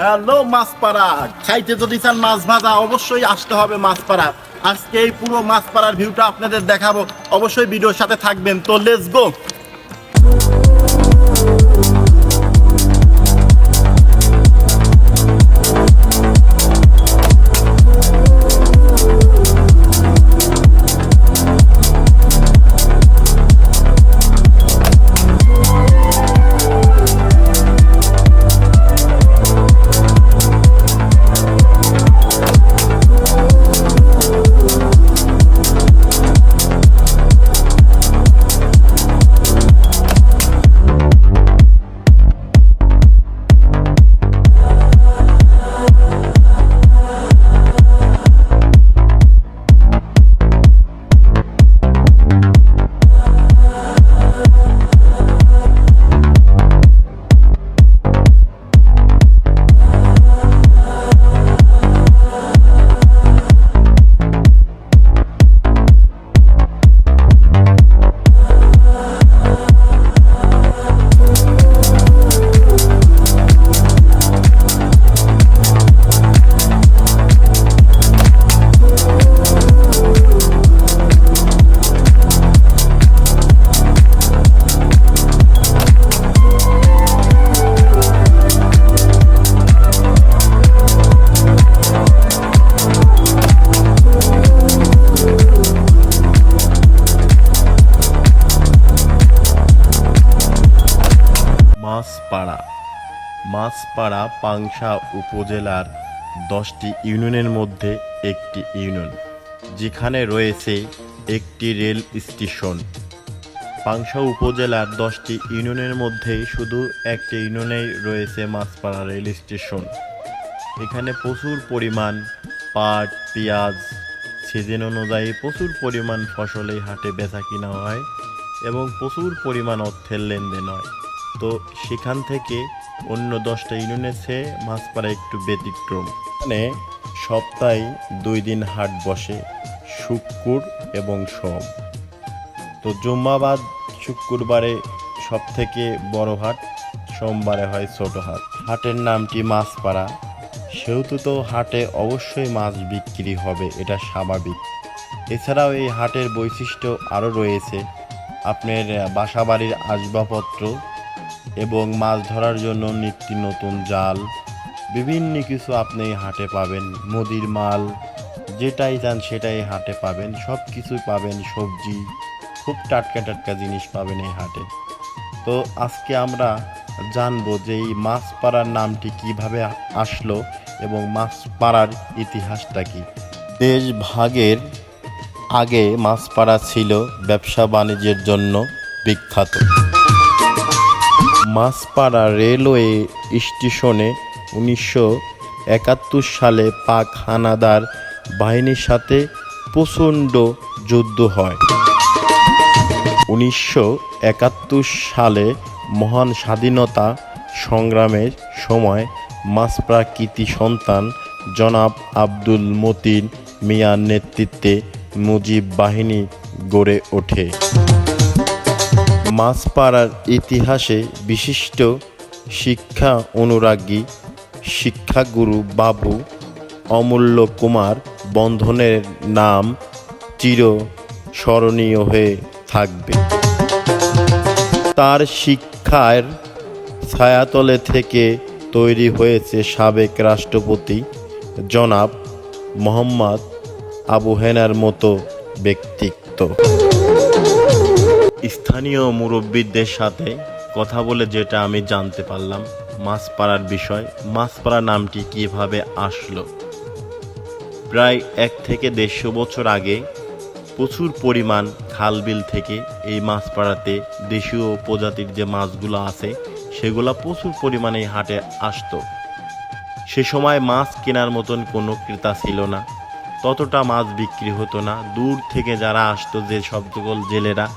Hello, Machpara. খাইতে যদি চান মাছ ভাজা, অবশ্যই আসতে হবে মাছপাড়া। আজকে এই পুরো মাছপাড়ার ভিউটা আপনাদের দেখাবো। অবশ্যই ভিডিওর সাথে থাকবেন। তো লেটস গো মাছপাড়া পাংশা উপজেলার দশটি ইউনিয়নের মধ্যে একটি ইউনিয়ন, যেখানে রয়েছে একটি রেল স্টেশন। পাংশা উপজেলার দশটি ইউনিয়নের মধ্যে শুধু একটি ইউনিয়নেই রয়েছে মাছপাড়া রেল স্টেশন। এখানে প্রচুর পরিমাণ পাট, পেঁয়াজ, সিজন অনুযায়ী প্রচুর পরিমাণ ফসল এই হাটে বেচা কিনা হয় এবং প্রচুর পরিমাণ অর্থের লেনদেন হয়। তো সেখান থেকে অন্য দশটা ইউনিয়নের চেয়ে মাছপাড়া একটু ব্যতিক্রম। মানে সপ্তাহে দুই দিন হাট বসে শুক্র এবং সোম। তো জুম্মাবাদ শুক্রবারে সব থেকে বড় হাট, সোমবারে হয় ছোট হাট। হাটের নামটি মাছপাড়া সেহেতু তো হাটে অবশ্যই মাছ বিক্রি হবে, এটা স্বাভাবিক। এছাড়াও এই হাটের বৈশিষ্ট্য আরও রয়েছে। আপনার বাসাবাড়ির আসবাবপত্র এবং মাছ ধরার জন্য নিত্য নতুন জাল, বিভিন্ন কিছু আপনি হাটে পাবেন, মুদির মাল, যেটাই চান সেটাই হাটে পাবেন, সব কিছুই পাবেন, সবজি, খুব টাটকা টাটকা জিনিস পাবেন এই হাটে। তো আজকে আমরা জানব যে এই মাছ পাড়ার নামটি কীভাবে আসলো এবং মাছ পাড়ার ইতিহাসটা কি? দেশ ভাগের আগে মাছপাড়া ছিল ব্যবসা বাণিজ্যের জন্য বিখ্যাত। মাছপাড়া রেলওয়ে স্টেশনে উনিশশো একাত্তর সালে পাক হানাদার বাহিনীর সাথে প্রচণ্ড যুদ্ধ হয়। উনিশশো একাত্তর সালে মহান স্বাধীনতা সংগ্রামের সময় মাছপাড়া কৃতি সন্তান জনাব আব্দুল মতিন মিয়ার নেতৃত্বে মুজিব বাহিনী গড়ে ওঠে। মাছপাড়ার ইতিহাসে বিশিষ্ট শিক্ষা অনুরাগী শিক্ষাগুরু বাবু অমূল্য কুমার বন্ধনের নাম চির স্মরণীয় হয়ে থাকবে। তার শিক্ষার ছায়াতলে থেকে তৈরি হয়েছে সাবেক রাষ্ট্রপতি জনাব মোহাম্মদ আবু হেনার মতো ব্যক্তিত্ব। স্থানীয় মুরব্বীদের সাথে কথা বলে যেটা আমি জানতে পারলাম মাছ মাছপাড়ার বিষয়। মাছপাড়া নামটি কীভাবে আসলো? প্রায় এক থেকে দেড়শো বছর আগে প্রচুর পরিমাণ খালবিল থেকে এই মাছপাড়াতে দেশীয় প্রজাতির যে মাছগুলো আছে, সেগুলো প্রচুর পরিমাণে হাটে আসতো। সে সময় মাছ কেনার মতন কোনো ক্রেতা ছিল না। ততটা মাছ বিক্রি হতো না। দূর থেকে যারা আসতো যে সব জেলেরা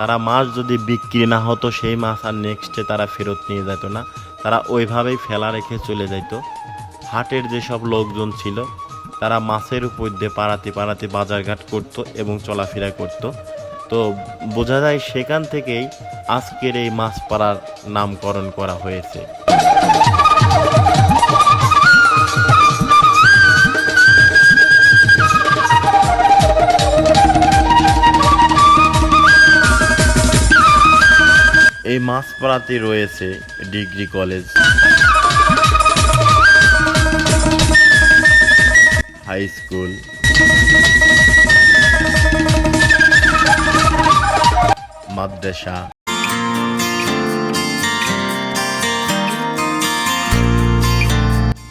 তারা মাছ যদি বিক্রি না হতো, সেই মাছ আর নেক্সটে তারা ফেরত নিয়ে যেত না। তারা ওইভাবেই ফেলা রেখে চলে যেত হাটের যেসব লোকজন ছিল, তারা মাছের উপর দিয়ে পাড়াতে পাড়াতে বাজারঘাট করত এবং চলাফেরা করত। তো বোঝা যায় সেখান থেকেই আজকের এই মাছ পাড়ার নামকরণ করা হয়েছে। মাঝপাড়াতে রয়েছে ডিগ্রি কলেজ। High school. মাদ্রাসা।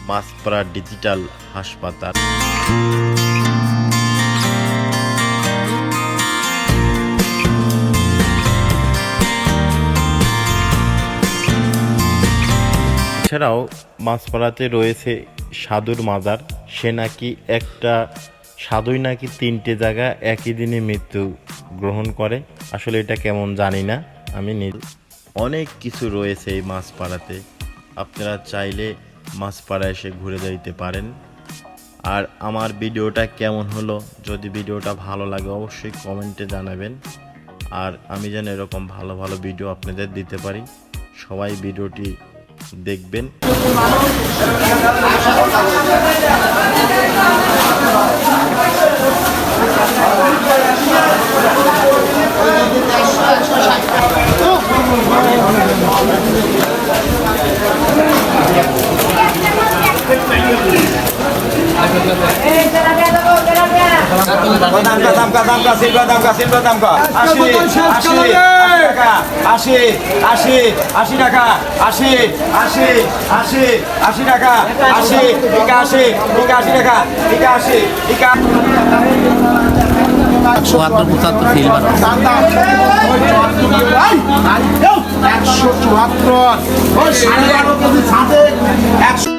মাসপাড়া ডিজিটাল হাসপাতাল। মাছপাড়াতে রয়েছে সাধুর মাজার। সে নাকি একটা, সাধুই নাকি তিনটে জায়গা একই দিনে মৃত্যু গ্রহণ করে। আসলে এটা কেমন জানি না, আমি নিজ অনেক কিছু রয়েছে এই মাছপাড়াতে আপনারা চাইলে মাছপাড়া এসে ঘুরে যাইতে পারেন। আর আমার ভিডিওটা কেমন হলো, যদি ভিডিওটা ভালো লাগে অবশ্যই কমেন্টে জানাবেন। আর আমি যেন এরকম ভালো ভালো ভিডিও আপনাদের দিতে পারি, সবাই ভিডিওটি দেখবেন। সিলভার দামকা সিলভার দামকা আশি আশি টাকা আশি আশি আশি টাকা আশি আশি আশি আশি টাকা আশি টিকা আশি টিকা আশি টাকা টিকা আশি টিকা চুয়াত্তর পঁচাত্তর ফিল একশো চুয়াত্তর একশো